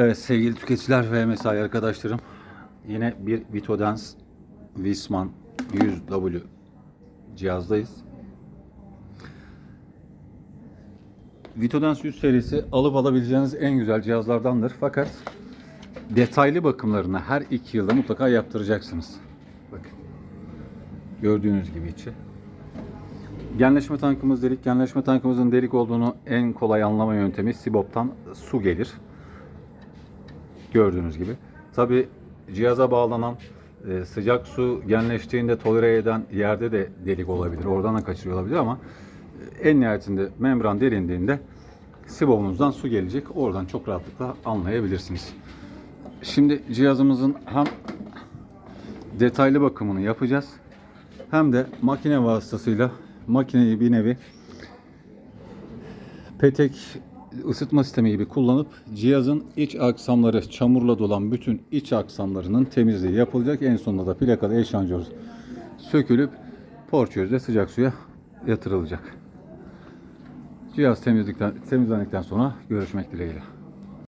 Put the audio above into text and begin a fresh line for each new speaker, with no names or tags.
Evet sevgili tüketiciler ve mesai arkadaşlarım. Yine bir Vitodance Wisman 100W cihazdayız. Vitodance 100 serisi alıp alabileceğiniz en güzel cihazlardandır. Fakat detaylı bakımlarını her iki yılda mutlaka yaptıracaksınız. Bakın. Gördüğünüz gibi içi. Genleşme tankımız delik. Genleşme tankımızın delik olduğunu en kolay anlama yöntemi Sibop'tan su gelir. Gördüğünüz gibi. Tabi cihaza bağlanan e, sıcak su genleştiğinde tolere eden yerde de delik olabilir. Oradan da kaçırıyor olabilir ama e, en nihayetinde membran derindiğinde Sibop'unuzdan su gelecek. Oradan çok rahatlıkla anlayabilirsiniz. Şimdi cihazımızın hem detaylı bakımını yapacağız. Hem de makine vasıtasıyla makineyi bir nevi petek ısıtma sistemi gibi kullanıp cihazın iç aksamları çamurla dolan bütün iç aksamlarının temizliği yapılacak. En sonunda da plakalı eşanjör sökülüp porçözde sıcak suya yatırılacak. Cihaz temizlikten, temizlendikten sonra görüşmek dileğiyle.